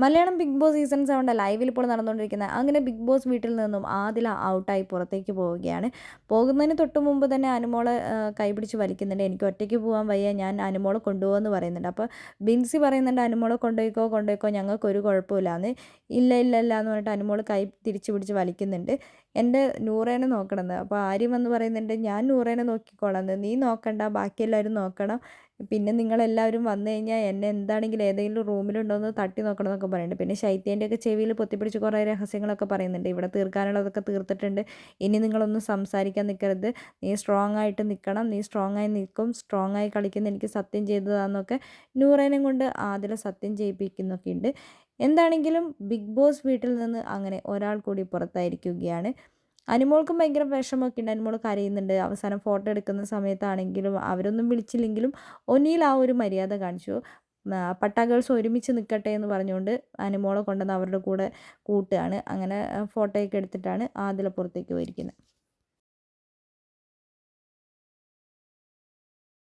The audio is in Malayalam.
മലയാളം ബിഗ് ബോസ് സീസൺ സെവന്റെ ലൈവിൽ ഇപ്പോൾ നടന്നുകൊണ്ടിരിക്കുന്നത് അങ്ങനെ ബിഗ് ബോസ് വീട്ടിൽ നിന്നും ആദില ഔട്ടായി പുറത്തേക്ക് പോവുകയാണ്. പോകുന്നതിന് തൊട്ട് മുമ്പ് തന്നെ അനുമോളെ കൈപിടിച്ച് വലിക്കുന്നുണ്ട്. എനിക്ക് ഒറ്റയ്ക്ക് പോകാൻ വയ്യ ഞാൻ അനുമോളെ കൊണ്ടുപോകുമെന്ന് പറയുന്നുണ്ട്. അപ്പോൾ ബിൻസി പറയുന്നുണ്ട് അനുമോളെ കൊണ്ടുപോയിക്കോ കൊണ്ടുപോയിക്കോ ഞങ്ങൾക്ക് ഒരു കുഴപ്പമില്ലാന്ന്. ഇല്ല ഇല്ല ഇല്ല എന്ന് പറഞ്ഞിട്ട് അനുമോൾ കൈ തിരിച്ചു പിടിച്ച് വലിക്കുന്നുണ്ട്. എന്റെ നൂറേനെ നോക്കണമെന്ന്. അപ്പോൾ ആര്യം വന്ന് പറയുന്നുണ്ട് ഞാൻ നൂറേനെ നോക്കിക്കോളാം. നീ നോക്കണ്ട ബാക്കി എല്ലാവരും നോക്കണം. പിന്നെ നിങ്ങളെല്ലാവരും വന്നു കഴിഞ്ഞാൽ എന്നെ എന്താണെങ്കിലും ഏതെങ്കിലും റൂമിലുണ്ടോയെന്ന് തട്ടി നോക്കണം എന്നൊക്കെ പറയുന്നുണ്ട് പിന്നെ ശൈത്യേന്റെയൊക്കെ ചെവിയിൽ പൊത്തിപ്പിടിച്ച് കുറേ രഹസ്യങ്ങളൊക്കെ പറയുന്നുണ്ട്. ഇവിടെ തീർക്കാനുള്ളതൊക്കെ തീർത്തിട്ടുണ്ട്. ഇനി നിങ്ങളൊന്നും സംസാരിക്കാൻ നിൽക്കരുത്. നീ സ്ട്രോങ് ആയിട്ട് നിൽക്കണം നീ സ്ട്രോങ് ആയി നിൽക്കും. സ്ട്രോങ് ആയി കളിക്കുന്ന എനിക്ക് സത്യം ചെയ്തതാണെന്നൊക്കെ നൂറേനും കൊണ്ട് ആദ്യം സത്യം ചെയ്യിപ്പിക്കുന്നൊക്കെ ഉണ്ട് എന്താണെങ്കിലും ബിഗ് ബോസ് വീട്ടിൽ നിന്ന് അങ്ങനെ ഒരാൾ കൂടി പുറത്തായിരിക്കുകയാണ്. അനുമോൾക്കും ഭയങ്കര വിഷമമൊക്കെ ഉണ്ട്. അനുമോൾ കരയുന്നുണ്ട്. അവസാനം ഫോട്ടോ എടുക്കുന്ന സമയത്താണെങ്കിലും അവരൊന്നും വിളിച്ചില്ലെങ്കിലും ഒന്നിയിൽ ആ ഒരു മര്യാദ കാണിച്ചു. പട്ടാഗേൾസ് ഒരുമിച്ച് നിൽക്കട്ടെ എന്ന് പറഞ്ഞുകൊണ്ട് അനുമോളെ കൊണ്ടുവന്ന് അവരുടെ കൂടെ കൂട്ടുകയാണ്. അങ്ങനെ ഫോട്ടോയൊക്കെ എടുത്തിട്ടാണ് ആതിലപ്പുറത്തേക്ക് പോയിരിക്കുന്നത്.